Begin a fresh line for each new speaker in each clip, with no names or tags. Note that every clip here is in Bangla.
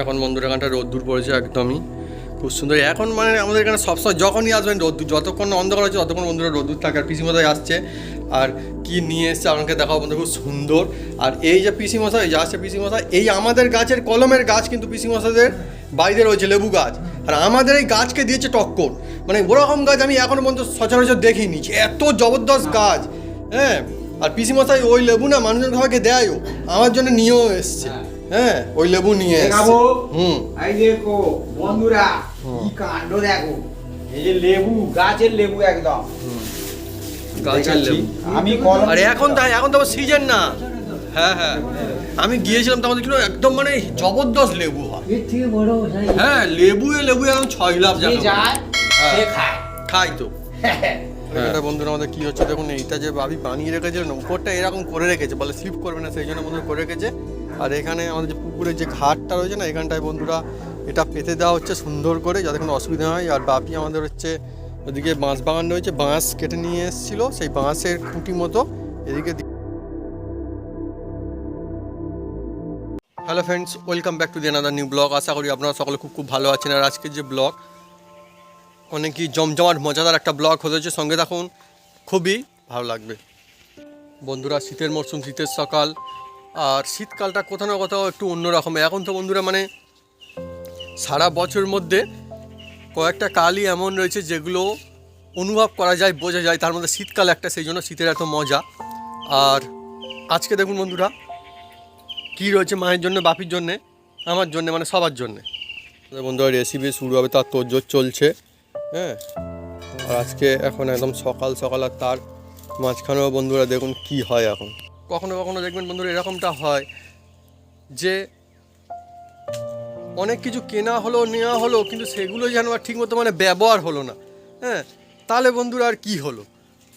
এখন বন্ধুরা এখানটা রোদ্দুর পড়েছে একদমই। খুব সুন্দর। এখন মানে আমাদের এখানে সবসময় যখনই আসবেন রোদ্দুর, যতক্ষণ অন্ধকার হচ্ছে ততক্ষণ বন্ধুরা রোদ্দুর থাকে আর মশাই আসছে। আর কি নিয়ে এসছে আপনাকে দেখাবো বন্ধু খুব সুন্দর। আর এই যে মশাই যা আসছে মশাই এই আমাদের গাছের কলমের গাছ কিন্তু মশাইদের বাড়িতে রয়েছে, লেবু গাছ। আর আমাদের এই গাছকে দিয়েছে টক্কর। মানে ওরকম গাছ আমি এখনও পর্যন্ত সচরাচর দেখিনি এত জবরদস্ত গাছ। হ্যাঁ? আর মশাই ওই লেবু না মানুষজন সবাইকে দেয়ও, আমার জন্য নিয়েও এসছে। হ্যাঁ ওই লেবু নিয়ে এসছে।
দেখাবো
হুম।
এই দেখো বন্ধুরা কি কাণ্ড দেখো। এই যে লেবু গাছের লেবু একদম।
গাছের লেবু?
আমি কলম
আরে এখন তাই এখন তো সিজন না। হ্যাঁ হ্যাঁ। আমি গিয়েছিলাম তখন দেখলাম একদম মানে জবরদস্ত লেবু হয়।
এর থেকে বড়
হ্যাঁ লেবু এ লেবু এখন ছয় লাভ
যায়
হ্যাঁ।
সে খায়।
খাই তো। এটা বন্ধুরা আমাদের কি হচ্ছে দেখুন এইটা যে ভাবি বানিয়ে রেখেছে না উপরটা এরকম করে রেখেছে বলে স্লিপ করবে না সেই জন্য বন্ধুরা করে রেখেছে। আর এখানে আমাদের যে পুকুরের যে ঘাটটা রয়েছে না, এখানটায় বন্ধুরা এটা পেতে দেওয়া হচ্ছে সুন্দর করে, যাতে কোনো অসুবিধা হয়। আর বাপি আমাদের হচ্ছে ওদিকে বাঁশ বাগান রয়েছে, বাঁশ কেটে নিয়ে এসেছিল, সেই বাঁশের খুঁটি মতো এদিকে hello friends welcome back to the another new blog আশা করি আপনারা সকলে খুব খুব ভালো আছেন। আর আজকের যে ব্লগ অনেকই জমজমাট, মজাদার একটা ব্লগ হতেছে সঙ্গে থাকুন, খুবই ভালো লাগবে। বন্ধুরা, শীতের মরশুম, শীতের সকাল। আর শীতকালটা কোথাও না কোথাও একটু অন্যরকম। এখন তো বন্ধুরা মানে সারা বছর মধ্যে কয়েকটা কালই এমন রয়েছে যেগুলো অনুভব করা যায়, বোঝা যায়। তার মধ্যে শীতকাল একটা, সেই জন্য শীতের এত মজা। আর আজকে দেখুন বন্ধুরা, কী রয়েছে মায়ের জন্য, বাপির জন্যে, আমার জন্যে মানে সবার জন্যে। বন্ধুরা রেসিপি শুরু হবে, তার তোরজোর চলছে। হ্যাঁ? আর আজকে এখন একদম সকাল সকাল আর তার মাঝখানেও বন্ধুরা দেখুন কি হয় এখন। কখনো কখনো দেখবেন বন্ধুরা এরকমটা হয় যে অনেক কিছু কেনা হলো, নেওয়া হলো, কিন্তু সেগুলো যেন আর ঠিকমতো মানে ব্যবহার হলো না। হ্যাঁ তাহলে বন্ধুরা আর কি হলো?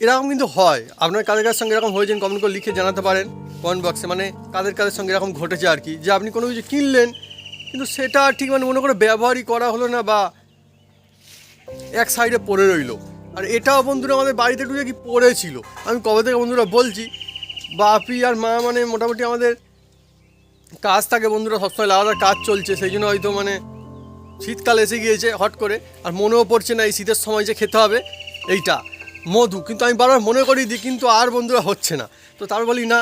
এরকম কিন্তু হয়। আপনার কাদের কাদের সঙ্গে এরকম হয়েছেন কমেন্ট করে লিখে জানাতে পারেন কমেন্ট বক্সে। মানে কাদের কাদের সঙ্গে এরকম ঘটেছে আর কি? যে আপনি কোনো কিছু কিনলেন, কিন্তু সেটা আর ঠিক মানে মনে করে ব্যবহারই করা হলো না বা এক সাইডে পড়ে রইল। আর এটাও বন্ধুরা আমাদের বাড়িতে ঢুকে কি পড়েছিল। আমি কবে থেকে বন্ধুরা বলছি বাপি আর মা মানে মোটামুটি আমাদের কাজ থাকে বন্ধুরা, সবসময় আলাদা কাজ চলছে, সেই জন্য হয়তো মানে শীতকাল এসে গিয়েছে হট করে, আর মনেও পড়ছে না এই শীতের সময় যে খেতে হবে, এইটা। মধু, কিন্তু আমি বারবার মনে করি দিই কিন্তু আর বন্ধুরা হচ্ছে না। তো তার বলি না,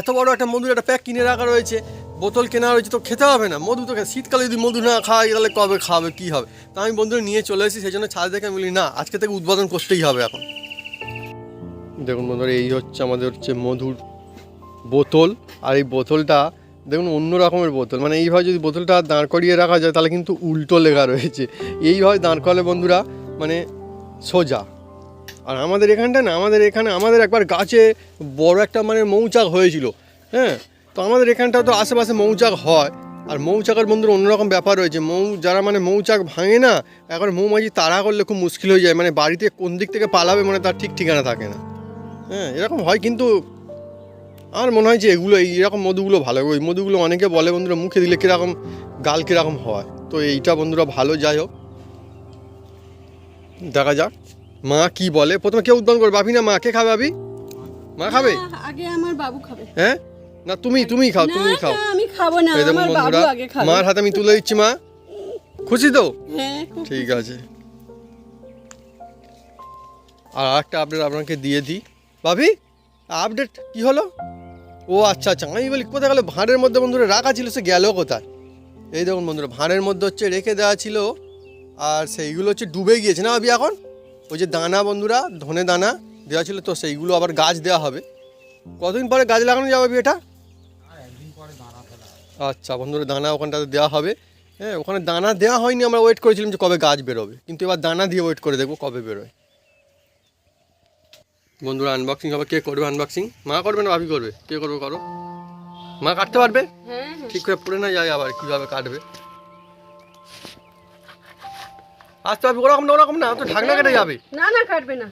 এত বড় একটা মধুর একটা প্যাক কিনে রাখা রয়েছে, বোতল কেনা রয়েছে তো খেতে হবে না। মধু তো শীতকালে যদি মধু না খাই, তাহলে কবে খাবে, কী হবে? তা আমি বন্ধুরা নিয়ে চলে এসেছি, সেই জন্য ছাদ দেখে আমি বলি, না, আজকে থেকে উদ্বোধন করতেই হবে এখন। দেখুন বন্ধুরা, এই হচ্ছে আমাদের হচ্ছে মধুর বোতল। আর এই বোতলটা, দেখুন অন্য রকমের বোতল। মানে এইভাবে যদি বোতলটা দাঁড় করিয়ে রাখা যায়, তাহলে কিন্তু উল্টো লেখা রয়েছে। এইভাবে দাঁড় করালে বন্ধুরা মানে সোজা। আর আমাদের এখানটা না, আমাদের এখানে, আমাদের একবার গাছে বড় একটা মানে মৌচাক হয়েছিল হ্যাঁ? তো আমাদের এখানটা তো আশেপাশে মৌচাক হয়। আর মৌচাকের বন্ধুর, অন্যরকম ব্যাপার রয়েছে। মৌ, যারা মানে মৌচাক ভাঙে না এখন মৌমাছি তাড়া করলে খুব মুশকিল হয়ে যায়। মানে বাড়িতে কোন দিক থেকে পালাবে মানে তার ঠিক ঠিকানা থাকে না। হ্যাঁ এরকম হয় কিন্তু আমার মনে হয় যে এগুলো এই এরকম মধুগুলো ভালো। ওই মধুগুলো অনেকে বলে বন্ধুরা মুখে দিলে কীরকম গাল কীরকম হয়? তো এইটা বন্ধুরা ভালো যাই হোক। দেখা যাক মা কি বলে? প্রথমে কে উদ্বোধন করবে। বাপি না মা কে খাবে বাপি মা খাবে?
আগে আমার বাবু খাবে।
হ্যাঁ? না তুমি তুমি খাও তুমি খাও।
আমি খাব না আমার বাবু আগে খাবে।
মার হাতে আমি তুলে দিচ্ছি মা। খুশি তো?
হ্যাঁ।
ঠিক আছে। আর একটা আপডেট আপনাকে দিয়ে দিই। ভাবি আপডেট কি হলো? ও আচ্ছা আচ্ছা আমি বলি, কোথায় গেলো? ভাঁড়ের মধ্যে বন্ধুরা রাখা ছিল, সে গেল কোথায়? এই দেখুন বন্ধুরা, ভাঁড়ের মধ্যে হচ্ছে রেখে দেওয়া ছিল, আর সেইগুলো হচ্ছে ডুবে গিয়েছে না ভাবি এখন? ওই যে দানা বন্ধুরা, ধনে দানা দেওয়া ছিল, তো সেইগুলো আবার গাছ দেওয়া হবে। কতদিন পরে গাছ লাগানো যাবে এটা? আচ্ছা বন্ধুরা, দানা ওখানটাতে দেওয়া হবে। হ্যাঁ ওখানে দানা দেওয়া হয়নি, আমরা ওয়েট করেছিলাম যে কবে গাছ বেরোবে। কিন্তু এবার দানা দিয়ে ওয়েট করে দেখব কবে বেরোয়। বন্ধুরা আনবক্সিং হবে। কে করবে আনবক্সিং মা করবে না ভাবি করবে? কে করবে করো? মা কাটতে পারবে?
হ্যাঁ হ্যাঁ।
ঠিক করে পড়ে না যায় আবার কীভাবে কাটবে। আস্তে ভাবি ওরকম না ওরকম না তো ঢাকনা কেটে যাবে।
না না কাটবে না।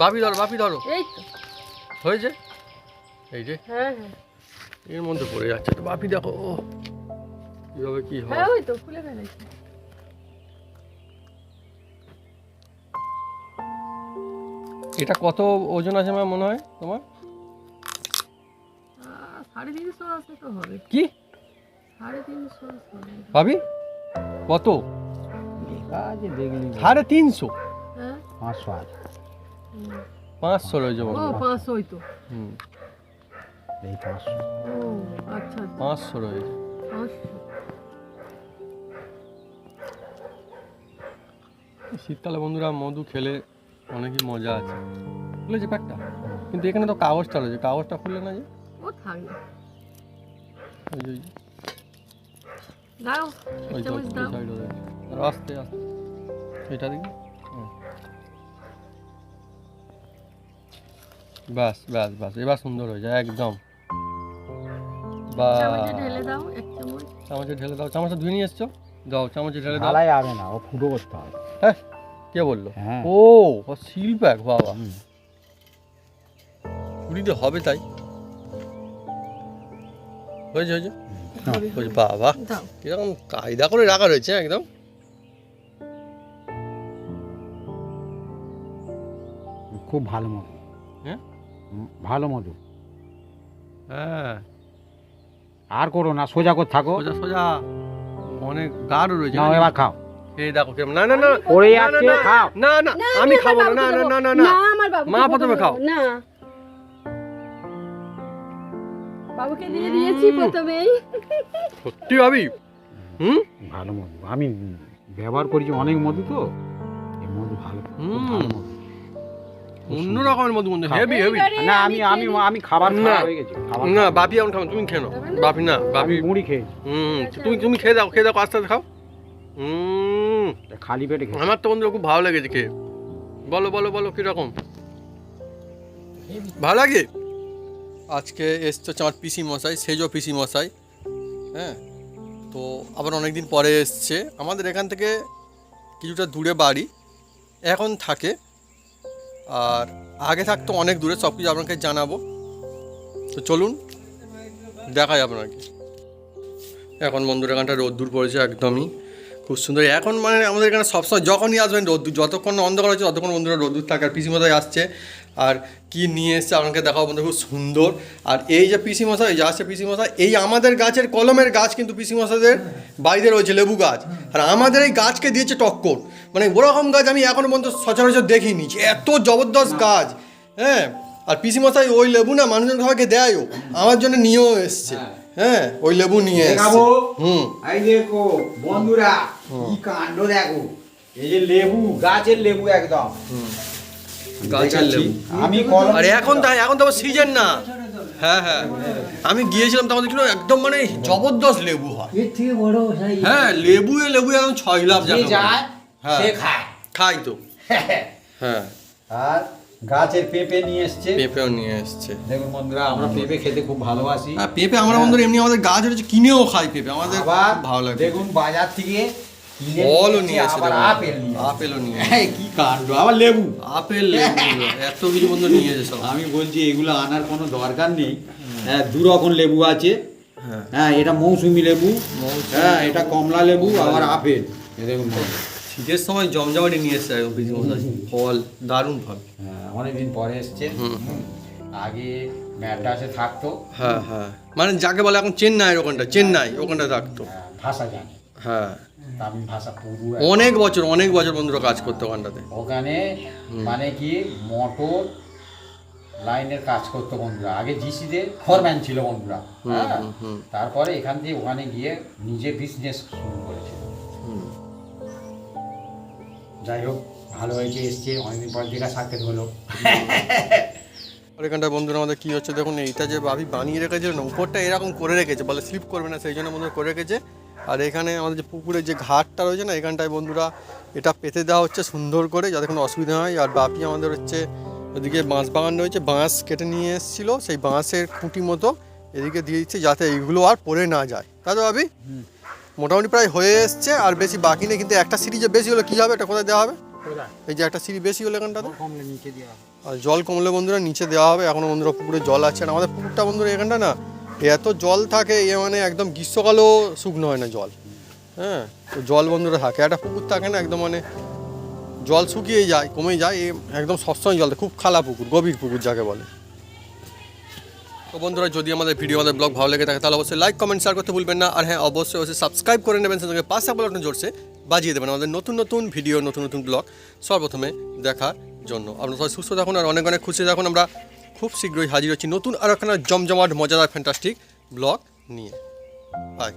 ভাবি ধরো ভাবি ধরো।
এই তো।
হয়েছে? এই যে।
হ্যাঁ হ্যাঁ।
এর মধ্যে পড়ে যাচ্ছে। তো বাপি দেখো কীভাবে কি হ্যাঁ
ওই তো খুলে ফেলেছি।
এটা কত ওজন আছে আমার মনে হয় তোমার?
সাড়ে তিনশো আছে তো হবে।
কি?
সাড়ে তিনশো
ভাবি? কত? সাড়ে তিনশো?
হ্যাঁ।
পাঁচশো আছে।
পাঁচশো রয়েছে
ও পাঁচশোই তো।
হুম।
এই পাঁচশো।
আচ্ছা আচ্ছা,
পাঁচশো রয়েছে শীতকালে বন্ধুরা মধু খেলে অনেকই মজা আছে। খুলেছে প্যাকটা কিন্তু এখানে তো কাগজটা রয়েছে। কাগজটা খুললে না যে?
ও থাক। না
ওই ওই
দাও
ওই
এক
যে, ওই
চামচ
যে,
দাও
ওই সাইডে রয়েছে। আর আস্তে আস্তে। এটা দেখি? হুম। ব্যাস ব্যাস ব্যাস। এবার সুন্দর হয়ে যায় একদম। বা
চামচে ঢেলে দাও এক চামচ।
চামচে ঢেলে দাও। চামচটা ধুয়ে নিয়ে এসছো? দাও চামচে ঢেলে দাও।
ঢালাই হবে না ও ফুটো করতে হবে।
হ্যাঁ। কে বলল?
হ্যাঁ।
ও ও সিল প্যাক বাবা। পুরীতে হবে তাই? হয়েছে হয়েছে?
হবে,
বাবা এরকম কায়দা করে রাখা রয়েছে একদম?
খুব ভালো মধু
হ্যাঁ?
ভালো মধু
হ্যাঁ।
আর করো না সোজা করে থাকো।
সোজা সোজা। অনেক গাঢ় রয়েছে।
এবার খাও।
এই দেখো কেমন না না না। না,
খাও।
না না আমি খাব না। না না না না। না
আমার বাবু
মা প্রথমে খাও।
না। বাবুকে দিয়ে দিয়েছি প্রথমেই।
সত্যি ভাবি? হুম?
ভালো মধু আমি ব্যবহার করেছি অনেক মধু তো। এই মধু ভালো মধু
অন্য রকমের মধু। মধু হেভি হেভি।
না আমি আমি আমি খাবার
না।
হয়ে গেছি।
না বাপি এখন খাব। তুমি খেয়ে নাও। বাপি না বাপি।
মুড়ি খেয়েছি।
হুম তুমি তুমি খেয়ে দাও খেয়ে দাও আস্তে আস্তে খাও।
খালি পেটে
আমার তো বন্ধুরা খুব ভালো লেগেছে খেয়ে। বলো বলো বলো কীরকম? ভালো লাগে? আজকে এসছে হচ্ছে আমার পিসি মশাই সেজো পিসি মশাই হ্যাঁ? তো আবার অনেক দিন পরে এসছে। আমাদের এখান থেকে কিছুটা দূরে বাড়ি এখন থাকে। আর আগে থাকতো অনেক দূরে সব কিছু আপনাকে জানাব। তো চলুন দেখাই আপনাকে। এখন বন্ধুর এখানটা রোদ্দুর পড়েছে একদমই। খুব সুন্দর। এখন মানে আমাদের এখানে সবসময় যখনই আসবেন রোদ্দুর যতক্ষণ অন্ধকার হচ্ছে, ততক্ষণ বন্ধুরা রোদ্দুর থাকে। আর পিসি মশাই আসছে। আর কি নিয়ে এসছে আপনাকে দেখাবো বন্ধু খুব সুন্দর। আর এই যে পিসি মশাই যে আসছে পিসি মশাই এই আমাদের গাছের কলমের গাছ কিন্তু পিসি মশাইদের বাড়িতে রয়েছে, লেবু গাছ। আর আমাদের এই গাছকে দিয়েছে টক্কর। মানে ওরকম গাছ আমি এখনও পর্যন্ত সচরাচর দেখিনি। যে এত জবরদস্ত গাছ হ্যাঁ? আর পিসি মশাই ওই লেবু না মানুষজন সবাইকে দেয়ও, আমার জন্য নিয়েও এসছে। হ্যাঁ ওই লেবু নিয়ে
দেখাবো?
হুম।
এই দেখো বন্ধুরা কি কাণ্ড দেখো। এই যে লেবু গাছের লেবু একদম।
গাছের লেবু।
আমি কলম
আরে এখন তাই এখন তো সিজন না। হ্যাঁ হ্যাঁ। আমি গিয়েছিলাম তখন দেখছিলাম একদম মানে জবরদস্ত লেবু হয়।
এর থেকে বড়
হ্যাঁ লেবু এ লেবু একদম ছয় লাভ
যায়
হ্যাঁ।
সে খায়।
খাই তো। হ্যাঁ।
আর গাছের পেঁপে নিয়ে এসছে।
পেঁপেও নিয়ে এসছে।
দেখুন বন্ধুরা আমরা পেঁপে খেতে খুব ভালোবাসি।
হ্যাঁ পেঁপে আমরা বন্ধুরা এমনি আমাদের গাছ রয়েছে কিনেও খাই পেঁপে আমাদের ভালো লাগে।
দেখুন বাজার থেকে
ফলও
নিয়ে এসছে, আপেল
আপেলও নিয়ে
এই কি কাণ্ড আবার লেবু।
আপেল লেবু এত কিছু বন্ধু নিয়ে এসেছে
আমি বলছি এগুলো আনার কোনো দরকার নেই। হ্যাঁ দু রকম লেবু আছে।
হ্যাঁ।
হ্যাঁ এটা মৌসুমি লেবু। হ্যাঁ এটা কমলা লেবু আবার আপেল। দেখুন।
শীতের সময় জমজমাটি নিয়ে এসছে একদম পিসি ফল দারুণ ফল।
হ্যাঁ অনেকদিন পরে এসছে। আগে ম্যাড্রাসে থাকতো।
হ্যাঁ হ্যাঁ। মানে যাকে বলে এখন চেন্নাই ওখানটা চেন্নাই ওখানটা থাকতো।
হ্যাঁ, ভাষা জানে।
হ্যাঁ।
ভাষা পুরু
অনেক বছর অনেক বছর বন্ধুরা কাজ করতো ওখানটাতে।
ওখানে মানে কি মোটর লাইনের কাজ করতো বন্ধুরা। আগে জিসিতে ফরম্যান ছিল বন্ধুরা। হ্যাঁ। তারপরে এখান থেকে ওখানে গিয়ে নিজে বিজনেস শুরু করেছে। যাই হোক ভালো হয়েছে এসছে অনেকদিন পর দেখা সাক্ষাৎ হলো।
আর এখানটা বন্ধুরা আমাদের কি হচ্ছে দেখুন এইটা যে ভাবি বানিয়ে রেখেছে না উপরটা এরকম করে রেখেছে বলে স্লিপ করবে না সেই জন্য বন্ধুরা করে রেখেছে। আর এখানে আমাদের যে পুকুরের যে ঘাটটা রয়েছে না এখানটায় বন্ধুরা এটা পেতে দেওয়া হচ্ছে সুন্দর করে যাতে কোনো অসুবিধা হয়। আর বাপি আমাদের হচ্ছে ওদিকে বাঁশ বাগান রয়েছে বাঁশ কেটে নিয়ে এসেছিল সেই বাঁশের খুঁটি মতো এদিকে দিয়ে দিচ্ছে যাতে এইগুলো আর পড়ে না যায়। তাই তো ভাবি? মোটামুটি প্রায় হয়ে এসছে আর বেশি বাকি নেই কিন্তু একটা সিঁড়ি যে বেশি হলে কী হবে এটা কোথায় দেওয়া হবে? এই যে একটা সিঁড়ি বেশি হলে এখানটাতে? আর জল কমলে বন্ধুরা নিচে দেওয়া হবে এখনও বন্ধুরা পুকুরে জল আছে আর আমাদের পুকুরটা বন্ধুরা এখানটা না এত জল থাকে এ মানে একদম গ্রীষ্মকালেও শুকনো হয় না জল। হ্যাঁ তো জল বন্ধুরা থাকে একটা পুকুর থাকে না একদম মানে জল শুকিয়ে যায় কমে যায় একদম সবসময় জল থাকে। খুব খালা পুকুর গভীর পুকুর যাকে বলে। তো বন্ধুরা, যদি আমাদের ভিডিও আমাদের ব্লগ ভালো লেগে থাকে, তাহলে অবশ্যই লাইক কমেন্ট শেয়ার করতে ভুলবেন না। আর হ্যাঁ অবশ্যই অবশ্যই সাবস্ক্রাইব করে নেবেন সেটাকে পাশে বাটন জোরসে বাজিয়ে দেবেন আমাদের নতুন নতুন ভিডিও নতুন নতুন ব্লগ সর্বপ্রথমে দেখার জন্য। আপনারা সবাই সুস্থ থাকুন আর অনেক অনেক খুশি থাকুন। আমরা খুব শীঘ্রই হাজির হচ্ছি নতুন আর একখানা জমজমাট, মজাদার ফ্যান্টাস্টিক ব্লগ নিয়ে। বাই